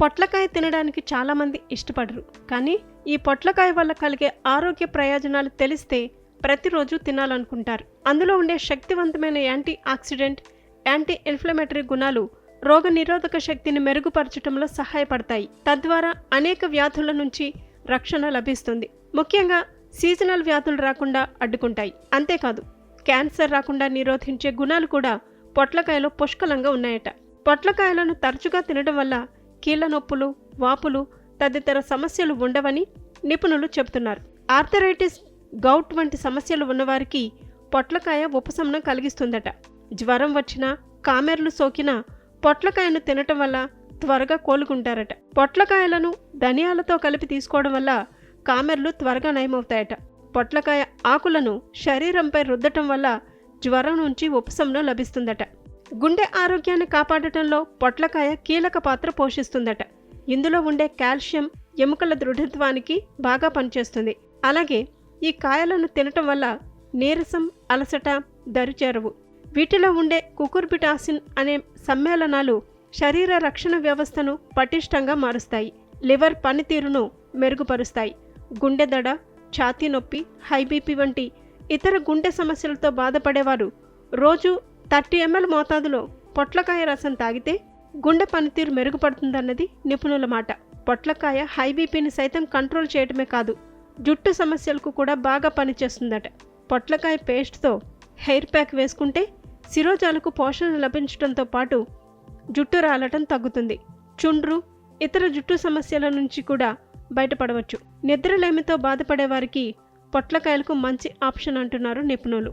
పొట్లకాయ తినడానికి చాలామంది ఇష్టపడరు. కానీ ఈ పొట్లకాయ వల్ల కలిగే ఆరోగ్య ప్రయోజనాలు తెలిస్తే ప్రతిరోజు తినాలనుకుంటారు. అందులో ఉండే శక్తివంతమైన యాంటీ ఆక్సిడెంట్ యాంటీ ఇన్ఫ్లమేటరీ గుణాలు రోగ నిరోధక శక్తిని మెరుగుపరచడంలో సహాయపడతాయి. తద్వారా అనేక వ్యాధుల నుంచి రక్షణ లభిస్తుంది. ముఖ్యంగా సీజనల్ వ్యాధులు రాకుండా అడ్డుకుంటాయి. అంతేకాదు క్యాన్సర్ రాకుండా నిరోధించే గుణాలు కూడా పొట్లకాయలో పుష్కలంగా ఉన్నాయట. పొట్లకాయలను తరచుగా తినడం వల్ల కీళ్ళ నొప్పులు వాపులు తదితర సమస్యలు ఉండవని నిపుణులు చెబుతున్నారు. ఆర్థరైటిస్ గౌట్ వంటి సమస్యలు ఉన్నవారికి పొట్లకాయ ఉపశమనం కలిగిస్తుందట. జ్వరం వచ్చినా కామెర్లు సోకినా పొట్లకాయను తినటం వల్ల త్వరగా కోలుకుంటారట. పొట్లకాయలను ధనియాలతో కలిపి తీసుకోవడం వల్ల కామెర్లు త్వరగా నయమవుతాయట. పొట్లకాయ ఆకులను శరీరంపై రుద్దటం వల్ల జ్వరం నుంచి ఉపశమనం లభిస్తుందట. గుండె ఆరోగ్యాన్ని కాపాడటంలో పొట్లకాయ కీలక పాత్ర పోషిస్తుందట. ఇందులో ఉండే కాల్షియం ఎముకల దృఢత్వానికి బాగా పనిచేస్తుంది. అలాగే ఈ కాయలను తినటం వల్ల నీరసం అలసట దరిచేరవు. వీటిలో ఉండే కుకుర్బిటాసిన్ అనే సమ్మేళనాలు శరీర రక్షణ వ్యవస్థను పటిష్టంగా మారుస్తాయి. లివర్ పనితీరును మెరుగుపరుస్తాయి. గుండె దడ ఛాతీ నొప్పి హైబీపీ వంటి ఇతర గుండె సమస్యలతో బాధపడేవారు రోజు థర్టీ ఎంఎల్ మోతాదులో పొట్లకాయ రసం తాగితే గుండె పనితీరు మెరుగుపడుతుందన్నది నిపుణుల మాట. పొట్లకాయ హై బీపీని సైతం కంట్రోల్ చేయడమే కాదు జుట్టు సమస్యలకు కూడా బాగా పనిచేస్తుందట. పొట్లకాయ పేస్ట్తో హెయిర్ ప్యాక్ వేసుకుంటే శిరోజాలకు పోషణ లభించడంతో పాటు జుట్టు రాలటం తగ్గుతుంది. చుండ్రు ఇతర జుట్టు సమస్యల నుంచి కూడా బయటపడవచ్చు. నిద్రలేమితో బాధపడే వారికి పొట్లకాయలకు మంచి ఆప్షన్ అంటున్నారు నిపుణులు.